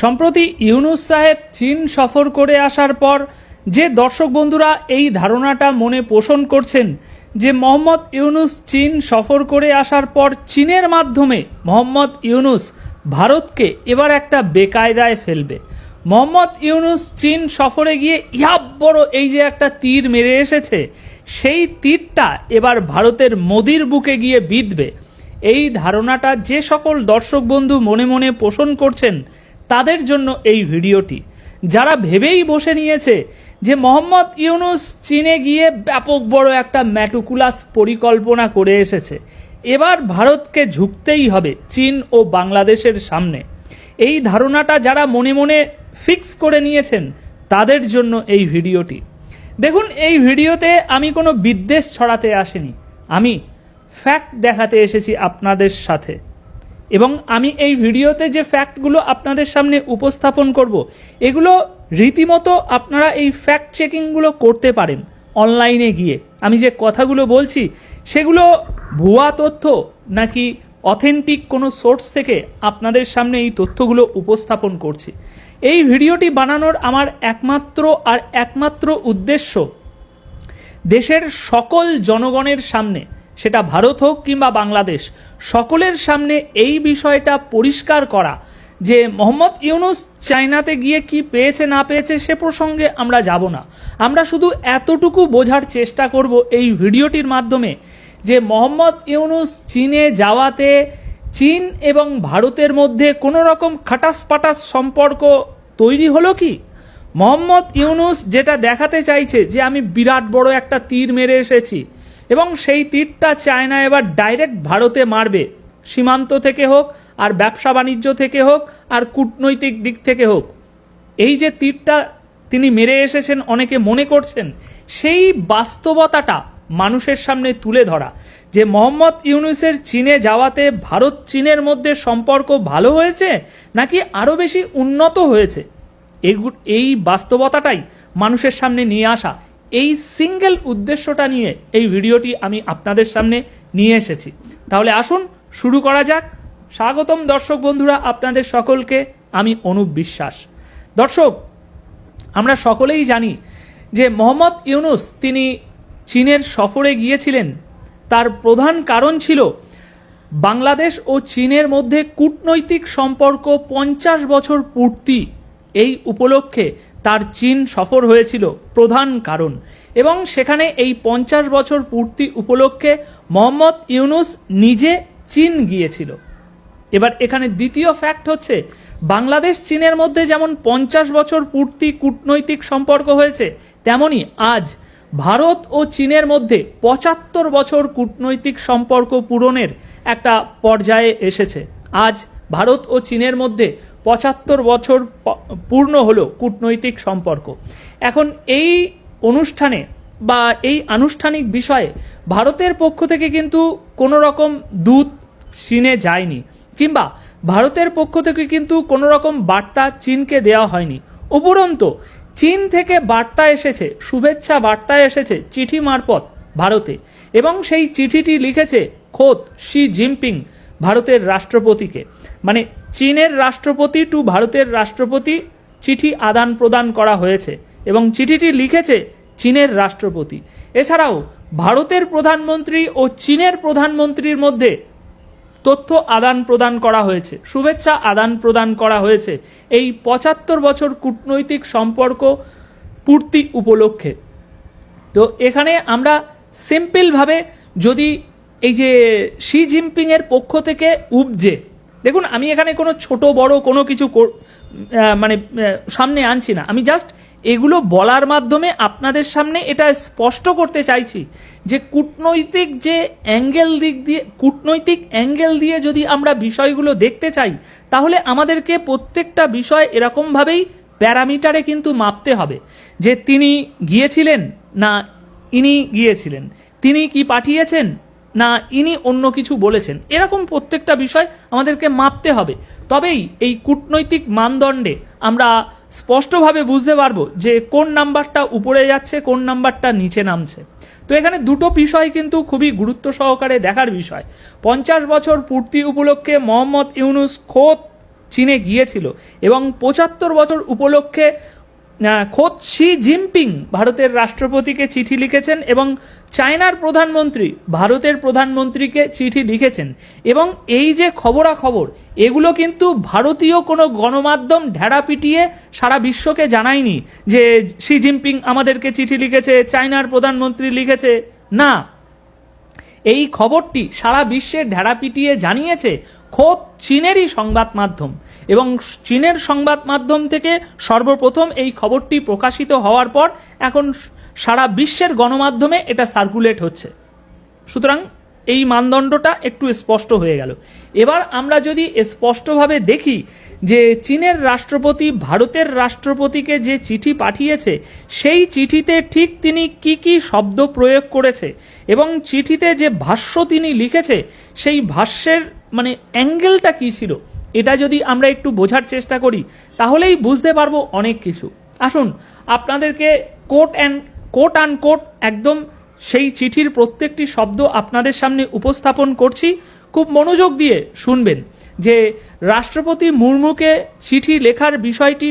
সম্প্রতি ইউনুস সাহেব চীন সফর করে আসার পর যে দর্শক বন্ধুরা এই ধারণাটা মনে পোষণ করছেন যে মোহাম্মদ ইউনুস চীন সফর করে আসার পর চীনের মাধ্যমে মোহাম্মদ ইউনুস ভারতকে এবার একটা বেকায়দায় ফেলবে। মোহাম্মদ ইউনুস চীন সফরে গিয়ে ইহাব বড় এই যে একটা তীর মেরে এসেছে, সেই তীরটা এবার ভারতের মোদির বুকে গিয়ে বিঁধবে। এই ধারণাটা যে সকল দর্শক বন্ধু মনে মনে পোষণ করছেন তাদের জন্য এই ভিডিওটি। যারা ভেবেই বসে নিয়েছে যে মোহাম্মদ ইউনুস চীনে গিয়ে ব্যাপক বড় একটা ম্যাটুকুলাস পরিকল্পনা করে এসেছে, এবার ভারতকে ঝুঁকতেই হবে চীন ও বাংলাদেশের সামনে। এই ধারণাটা যারা মনে মনে ফিক্স করে নিয়েছেন, তাদের জন্য এই ভিডিওটি। দেখুন, এই ভিডিওতে আমি কোনো বিদ্বেষ ছড়াতে আসিনি। আমি ফ্যাক্ট দেখাতে এসেছি আপনাদের সাথে। এবং আমি এই ভিডিওতে যে ফ্যাক্টগুলো আপনাদের সামনে উপস্থাপন করব, এগুলো রীতিমতো আপনারা এই ফ্যাক্ট চেকিংগুলো করতে পারেন অনলাইনে গিয়ে। আমি যে কথাগুলো বলছি, সেগুলো ভুয়া তথ্য নাকি অথেন্টিক কোনো সোর্স থেকে আপনাদের সামনে এই তথ্যগুলো উপস্থাপন করছি। এই ভিডিওটি বানানোর আমার একমাত্র আর একমাত্র উদ্দেশ্য দেশের সকল জনগণের সামনে সেটা ভারত হোক কিংবা বাংলাদেশ, সকলের সামনে এই বিষয়টা পরিষ্কার করা যে মোহাম্মদ ইউনুস চায়নাতে গিয়ে কি পেয়েছে, না পেয়েছে, সে প্রসঙ্গে আমরা যাব না। আমরা শুধু এতটুকু বোঝার চেষ্টা করব এই ভিডিওটির মাধ্যমে যে মোহাম্মদ ইউনুস চীনে যাওয়াতে চীন এবং ভারতের মধ্যে কোনো রকম খাটাস পাটাস সম্পর্ক তৈরি হলো কি? মোহাম্মদ ইউনুস যেটা দেখাতে চাইছে যে আমি বিরাট বড় একটা তীর মেরে এসেছি এবং সেই তীরটা চায়না এবার ডাইরেক্ট ভারতে মারবে। সীমান্ত থেকে হোক, আর ব্যবসা বাণিজ্য থেকে হোক, আর কূটনৈতিক দিক থেকে হোক। এই যে তীরটা তিনি মেরে এসেছেন, অনেকে মনে করছেন, সেই বাস্তবতাটা মানুষের সামনে তুলে ধরা। যে মোহাম্মদ ইউনুসের চীনে যাওয়াতে ভারত চীনের মধ্যে সম্পর্ক ভালো হয়েছে, নাকি আরও বেশি উন্নত হয়েছে? এই বাস্তবতাটাই মানুষের সামনে নিয়ে আসা। এই সিঙ্গেল উদ্দেশ্যটা নিয়ে এই ভিডিওটি আমি আপনাদের সামনে নিয়ে এসেছি। তাহলে আসুন, শুরু করা যাক। স্বাগতম দর্শক বন্ধুরা, আপনাদের সকলকে আমি অনুপ বিশ্বাস। দর্শক, আমরা সকলেই জানি যে মোহাম্মদ ইউনুস তিনি চীনের সফরে গিয়েছিলেন। তার প্রধান কারণ ছিল বাংলাদেশ ও চীনের মধ্যে কূটনৈতিক সম্পর্ক পঞ্চাশ বছর পূর্তি এই উপলক্ষে তার চীন সফর হয়েছিল প্রধান কারণ। এবং সেখানে এই পঞ্চাশ বছর পূর্তি উপলক্ষে মোহাম্মদ ইউনুস নিজে চীন গিয়েছিল। এবার এখানে দ্বিতীয় ফ্যাক্ট হচ্ছে, বাংলাদেশ চীনের মধ্যে যেমন পঞ্চাশ বছর পূর্তি কূটনৈতিক সম্পর্ক হয়েছে, তেমনি আজ ভারত ও চীনের মধ্যে পঁচাত্তর বছর কূটনৈতিক সম্পর্ক পূরণের একটা পর্যায়ে এসেছে। আজ ভারত ও চীনের মধ্যে পঁচাত্তর বছর পূর্ণ হলো কূটনৈতিক সম্পর্ক। এখন এই অনুষ্ঠানে বা এই আনুষ্ঠানিক বিষয়ে ভারতের পক্ষ থেকে কিন্তু কোনো রকম দূত চীনে যায়নি, কিংবা ভারতের পক্ষ থেকে কিন্তু কোনো রকম বার্তা চীনকে দেওয়া হয়নি। উপরন্তু, চীন থেকে বার্তা এসেছে, শুভেচ্ছা বার্তা এসেছে চিঠি মারফত ভারতে, এবং সেই চিঠিটি লিখেছে খোদ শি জিনপিং ভারতের রাষ্ট্রপতিকে। মানে চীনের রাষ্ট্রপতি টু ভারতের রাষ্ট্রপতি চিঠি আদান প্রদান করা হয়েছে এবং চিঠিটি লিখেছে চীনের রাষ্ট্রপতি। এছাড়াও ভারতের প্রধানমন্ত্রী ও চীনের প্রধানমন্ত্রীর মধ্যে তথ্য আদান প্রদান করা হয়েছে, শুভেচ্ছা আদান প্রদান করা হয়েছে। এই পঁচাত্তর বছর কূটনৈতিক সম্পর্ক পূর্তি উপলক্ষে। তো এখানে আমরা সিম্পলভাবে যদি এই যে শি জিনপিংয়ের পক্ষ থেকে উপজে, দেখুন, আমি এখানে কোনো ছোট, বড় কোনো কিছু মানে সামনে আনছি না। আমি জাস্ট এগুলো বলার মাধ্যমে আপনাদের সামনে এটা স্পষ্ট করতে চাইছি যে কূটনৈতিক যে অ্যাঙ্গেল দিক দিয়ে, কূটনৈতিক অ্যাঙ্গেল দিয়ে যদি আমরা বিষয়গুলো দেখতে চাই, তাহলে আমাদেরকে প্রত্যেকটা বিষয় এরকমভাবেই প্যারামিটারে কিন্তু মাপতে হবে। যে তিনি গিয়েছিলেন না ইনি গিয়েছিলেন? তিনি কি পাঠিয়েছেন? না, ইনি অন্য কিছু বলেছেন। এরকম প্রত্যেকটা বিষয় আমাদেরকে মাপতে হবে। তবেই এই কূটনৈতিক মানদণ্ডে আমরা স্পষ্টভাবে বুঝতে পারব যে কোন নাম্বারটা উপরে যাচ্ছে, কোন নাম্বারটা নিচে নামছে। তো এখানে দুটো বিষয় কিন্তু খুবই গুরুত্ব সহকারে দেখার বিষয়। পঞ্চাশ বছর পূর্তি উপলক্ষে মোহাম্মদ ইউনুস খোদ চীনে গিয়েছিল এবং পঁচাত্তর বছর উপলক্ষে খোদ শি জিনপিং ভারতের রাষ্ট্রপতিকে চিঠি লিখেছেন এবং চায়নার প্রধানমন্ত্রী ভারতের প্রধানমন্ত্রীকে চিঠি লিখেছেন। এবং এই যে খবরাখবর, এগুলো কিন্তু ভারতীয় কোনো গণমাধ্যম ঢেড়া পিটিয়ে সারা বিশ্বকে জানায়নি যে শি জিনপিং আমাদেরকে চিঠি লিখেছে, চায়নার প্রধানমন্ত্রী লিখেছে। না এই খবরটি সারা বিশ্বের ঢেড়া পিটিয়ে জানিয়েছে খোদ চীনেরই সংবাদ মাধ্যম। এবং চীনের সংবাদ মাধ্যম থেকে সর্বপ্রথম এই খবরটি প্রকাশিত হওয়ার পর এখন সারা বিশ্বের গণমাধ্যমে এটা সার্কুলেট হচ্ছে। সুতরাং এই মানদণ্ডটা একটু স্পষ্ট হয়ে গেল। এবার আমরা যদি স্পষ্টভাবে দেখি যে চীনের রাষ্ট্রপতি ভারতের রাষ্ট্রপতিকে যে চিঠি পাঠিয়েছে, সেই চিঠিতে ঠিক তিনি কি কি শব্দ প্রয়োগ করেছে এবং চিঠিতে যে ভাষ্য তিনি লিখেছে, সেই ভাষ্যের মানে অ্যাঙ্গেলটা কি ছিল, এটা যদি আমরা একটু বোঝার চেষ্টা করি, তাহলেই বুঝতে পারব অনেক কিছু। আসুন, আপনাদেরকে quote and quote unquote একদম সেই চিঠির প্রত্যেকটি শব্দ আপনাদের সামনে উপস্থাপন করছি। খুব মনোযোগ দিয়ে শুনবেন যে রাষ্ট্রপতি মুর্মুকে চিঠি লেখার বিষয়টি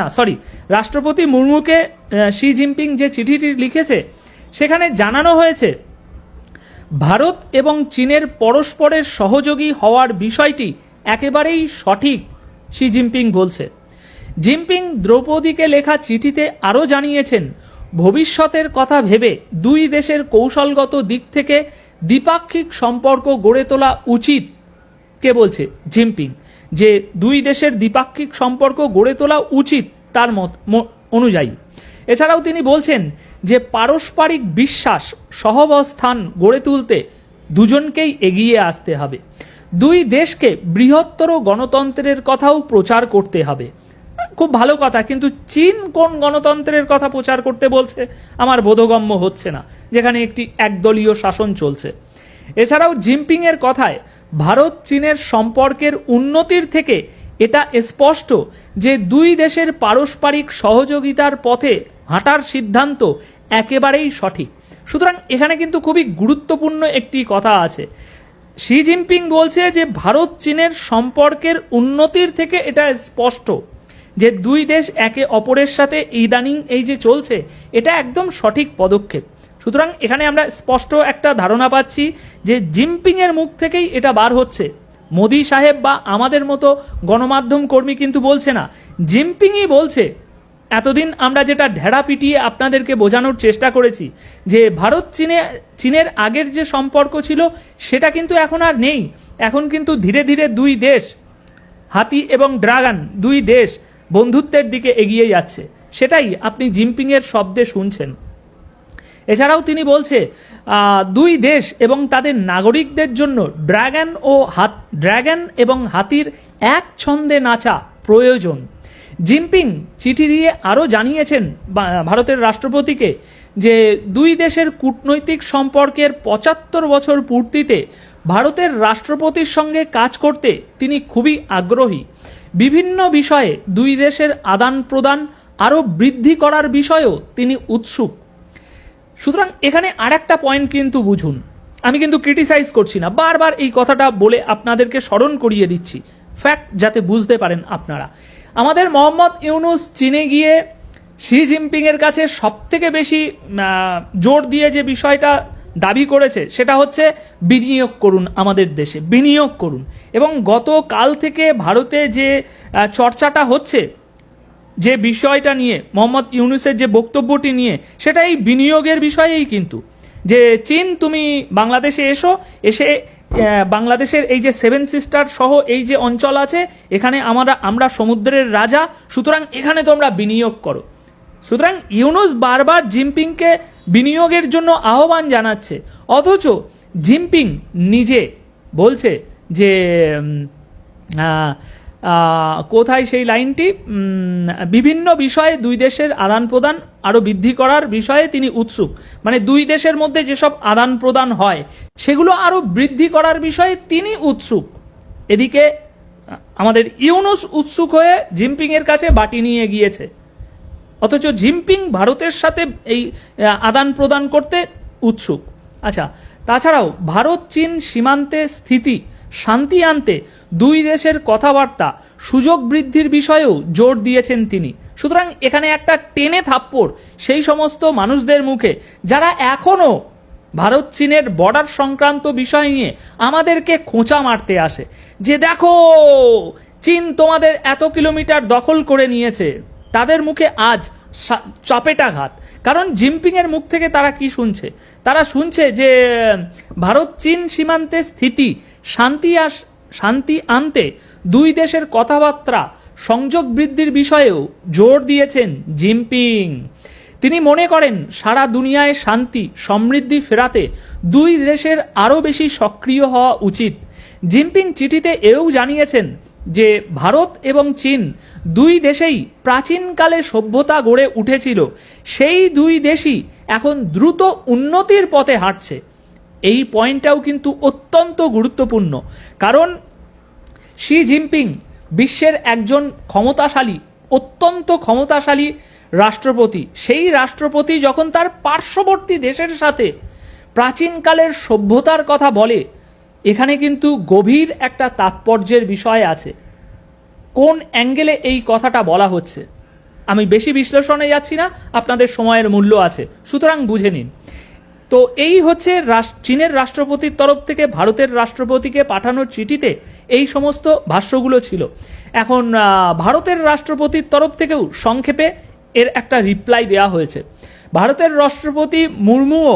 না সরি রাষ্ট্রপতি মুর্মুকে শি জিনপিং যে চিঠিটি লিখেছে, সেখানে জানানো হয়েছে, ভারত এবং চীনের পরস্পরের সহযোগী হওয়ার বিষয়টি একেবারেই সঠিক শি জিনপিং বলছে। জিনপিং দ্রৌপদীকে লেখা চিঠিতে আরও জানিয়েছেন ভবিষ্যতের কথা ভেবে দুই দেশের কৌশলগত দিক থেকে দ্বিপাক্ষিক সম্পর্ক গড়ে তোলা উচিত, কে বলছে জিনপিং? যে দুই দেশের দ্বিপাক্ষিক সম্পর্ক গড়ে তোলা উচিত তার মত অনুযায়ী। এছাড়াও তিনি বলছেন যে পারস্পরিক বিশ্বাস, সহবস্থান গড়ে তুলতে দুজনকেই এগিয়ে আসতে হবে। দুই দেশকে বৃহত্তর গণতন্ত্রের কথাও প্রচার করতে হবে। খুব ভালো কথা, কিন্তু চীন কোন গণতন্ত্রের কথা প্রচার করতে বলছে আমার বোধগম্য হচ্ছে না, যেখানে একটি একদলীয় শাসন চলছে। এছাড়াও জিনপিং এর কথায় ভারত চীনের সম্পর্কের উন্নতির থেকে এটা স্পষ্ট যে দুই দেশের পারস্পরিক সহযোগিতার পথে হাঁটার সিদ্ধান্ত একেবারেই সঠিক। সুতরাং এখানে কিন্তু খুবই গুরুত্বপূর্ণ একটি কথা আছে। শি জিনপিং বলছে যে ভারত চীনের সম্পর্কের উন্নতির থেকে এটা স্পষ্ট। যে দুই দেশ একে অপরের সাথে ইদানিং এই যে চলছে, এটা একদম সঠিক পদক্ষেপ। সুতরাং এখানে আমরা স্পষ্ট একটা ধারণা পাচ্ছি যে জিনপিং এর মুখ থেকেই এটা বার হচ্ছে। মোদি সাহেব বা আমাদের মতো গণমাধ্যম কর্মী কিন্তু বলছে না। জিনপিংই বলছে, এতদিন আমরা যেটা ঢেড়া পিটিয়ে আপনাদেরকে বোঝানোর চেষ্টা করেছি, যে ভারত চীনে, চীনের আগের যে সম্পর্ক ছিল, সেটা কিন্তু এখন আর নেই। এখন কিন্তু ধীরে ধীরে দুই দেশ, হাতি এবং ড্রাগন, দুই দেশ বন্ধুত্বের দিকে এগিয়ে যাচ্ছে। সেটাই আপনি জিনপিংয়ের শব্দে শুনছেন। এছাড়াও তিনি বলছে দুই দেশ এবং তাদের নাগরিকদের জন্য ড্রাগন ও হাত, ড্রাগন এবং হাতির এক ছন্দে নাচা প্রয়োজন। জিনপিং চিঠি দিয়ে আরও জানিয়েছেন ভারতের রাষ্ট্রপতিকে যে দুই দেশের কূটনৈতিক সম্পর্কের পঁচাত্তর বছর পূর্তিতে ভারতের রাষ্ট্রপতির সঙ্গে কাজ করতে তিনি খুবই আগ্রহী। বিভিন্ন বিষয়ে দুই দেশের আদান প্রদান আরও বৃদ্ধি করার বিষয়েও তিনি উৎসুক। সুতরাং এখানে আর একটা পয়েন্ট কিন্তু বুঝুন। আমি কিন্তু ক্রিটিসাইজ করছি না। বারবার এই কথাটা বলে আপনাদেরকে স্মরণ করিয়ে দিচ্ছি। ফ্যাক্ট যাতে বুঝতে পারেন আপনারা। আমাদের মোহাম্মদ ইউনুস চীনে গিয়ে শি জিনপিং এর কাছে সব থেকে বেশি জোর দিয়ে যে বিষয়টা দাবি করেছে, সেটা হচ্ছে বিনিয়োগ করুন আমাদের দেশে, বিনিয়োগ করুন। এবং গত কাল থেকে ভারতে যে চর্চাটা হচ্ছে, যে বিষয়টা নিয়ে, মোহাম্মদ ইউনুসের যে বক্তব্যটি নিয়ে, সেটা এই বিনিয়োগের বিষয়েই কিন্তু। যে, চীন তুমি বাংলাদেশে এসো, এসে বাংলাদেশের এই যে সেভেন সিস্টার সহ এই যে অঞ্চল আছে, এখানে আমরা আমরা সমুদ্রের রাজা, সুতরাং এখানে তোমরা বিনিয়োগ করো। সুতরাং ইউনুস বারবার জিনপিংকে বিনিয়োগের জন্য আহ্বান জানাচ্ছে। অথচ জিনপিং নিজে বলছে যে কোথায় সেই লাইনটি? বিভিন্ন বিষয়ে দুই দেশের আদান প্রদান আরও বৃদ্ধি করার বিষয়ে তিনি উৎসুক। মানে দুই দেশের মধ্যে যেসব আদান প্রদান হয়, সেগুলো আরও বৃদ্ধি করার বিষয়ে তিনি উৎসুক। এদিকে আমাদের ইউনুস উৎসুক হয়ে জিনপিং এর কাছে বাটি নিয়ে গিয়েছে। অথচ জিনপিং ভারতের সাথে এই আদান প্রদান করতে উৎসুক। আচ্ছা তাছাড়াও ভারত, চীন সীমান্তে স্থিতি, শান্তি আনতে দুই দেশের কথাবার্তা, সুযোগ বৃদ্ধির বিষয়েও জোর দিয়েছেন তিনি। সুতরাং এখানে একটা টেনে থাপ্পড় সেই সমস্ত মানুষদের মুখে যারা এখনও ভারত, চীনের বর্ডার সংক্রান্ত বিষয় নিয়ে আমাদেরকে খোঁচা মারতে আসে। যে দেখো, চীন তোমাদের এত কিলোমিটার দখল করে নিয়েছে। তাদের মুখে আজ চাপেটাঘাত। কারণ জিনপিংয়ের মুখ থেকে তারা কি শুনছে? তারা শুনছে যে, ভারত চীন সীমান্তে স্থিতি, শান্তি আস শান্তি আনতে দুই দেশের কথাবার্তা, সংযোগ বৃদ্ধির বিষয়েও জোর দিয়েছেন জিনপিং। তিনি মনে করেন, সারা দুনিয়ায় শান্তি, সমৃদ্ধি ফেরাতে দুই দেশের আরও বেশি সক্রিয় হওয়া উচিত। জিনপিং চিঠিতে এও জানিয়েছেন যে ভারত এবং চীন দুই দেশেই প্রাচীনকালে সভ্যতা গড়ে উঠেছিল, সেই দুই দেশই এখন দ্রুত উন্নতির পথে হাঁটছে। এই পয়েন্টটাও কিন্তু অত্যন্ত গুরুত্বপূর্ণ, কারণ শি জিনপিং বিশ্বের একজন ক্ষমতাশালী, অত্যন্ত ক্ষমতাশালী রাষ্ট্রপতি। সেই রাষ্ট্রপতি যখন তার পার্শ্ববর্তী দেশের সাথে প্রাচীনকালের সভ্যতার কথা বলে এখানে কিন্তু গভীর একটা তাৎপর্যের বিষয় আছে। কোন অ্যাঙ্গেলে এই কথাটা বলা হচ্ছে? আমি বেশি বিশ্লেষণে যাচ্ছি না, আপনাদের সময়ের মূল্য আছে। সুতরাং বুঝে নিন। তো এই হচ্ছে চীনের রাষ্ট্রপতির তরফ থেকে ভারতের রাষ্ট্রপতিকে পাঠানোর চিঠিতে এই সমস্ত ভাষ্যগুলো ছিল। এখন ভারতের রাষ্ট্রপতির তরফ থেকেও সংক্ষেপে এর একটা রিপ্লাই দেওয়া হয়েছে। ভারতের রাষ্ট্রপতি মুর্মুও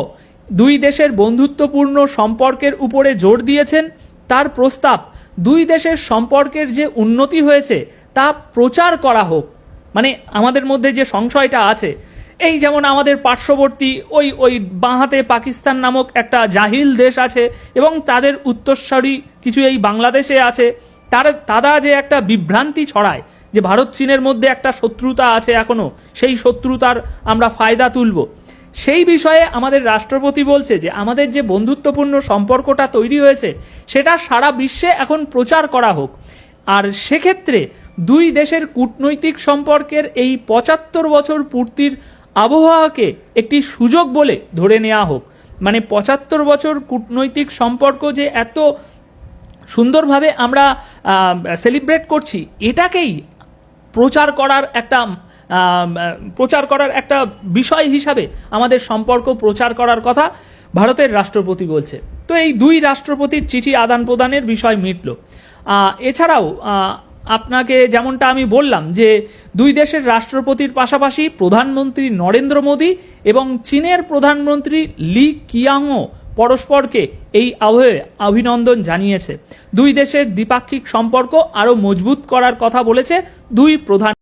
দুই দেশের বন্ধুত্বপূর্ণ সম্পর্কের উপরে জোর দিয়েছেন, তার প্রস্তাব, দুই দেশের সম্পর্কের যে উন্নতি হয়েছে, তা প্রচার করা হোক। মানে আমাদের মধ্যে যে সংশয়টা আছে, এই যেমন আমাদের পার্শ্ববর্তী ওই ওই বাঁহাতে পাকিস্তান নামক একটা জাহিল দেশ আছে এবং তাদের উত্তরস্বরী কিছু এই বাংলাদেশে আছে, তার, তারা যে একটা বিভ্রান্তি ছড়ায়, যে ভারত চীনের মধ্যে একটা শত্রুতা আছে এখনও, সেই শত্রুতার আমরা ফায়দা তুলব। সেই বিষয়ে আমাদের রাষ্ট্রপতি বলছে যে আমাদের যে বন্ধুত্বপূর্ণ সম্পর্কটা তৈরি হয়েছে, সেটা সারা বিশ্বে এখন প্রচার করা হোক। আর সেক্ষেত্রে দুই দেশের কূটনৈতিক সম্পর্কের এই পঁচাত্তর বছর পূর্তির আবহাওয়াকে একটি সুযোগ বলে ধরে নেওয়া হোক। মানে পঁচাত্তর বছর কূটনৈতিক সম্পর্ক যে এত সুন্দরভাবে আমরা সেলিব্রেট করছি, এটাকেই প্রচার করার একটা প্রচার করার একটা বিষয় হিসাবে আমাদের সম্পর্ক প্রচার করার কথা ভারতের রাষ্ট্রপতি বলছে। তো এই দুই রাষ্ট্রপতির চিঠি আদান প্রদানের বিষয় মিটল। এছাড়াও আপনাকে যেমনটা আমি বললাম যে দুই দেশের রাষ্ট্রপতির পাশাপাশি প্রধানমন্ত্রী নরেন্দ্র মোদী এবং চীনের প্রধানমন্ত্রী লি কিয়াংও পরস্পরকে এই আবহে অভিনন্দন জানিয়েছে। দুই দেশের দ্বিপাক্ষিক সম্পর্ক আরও মজবুত করার কথা বলেছে দুই প্রধান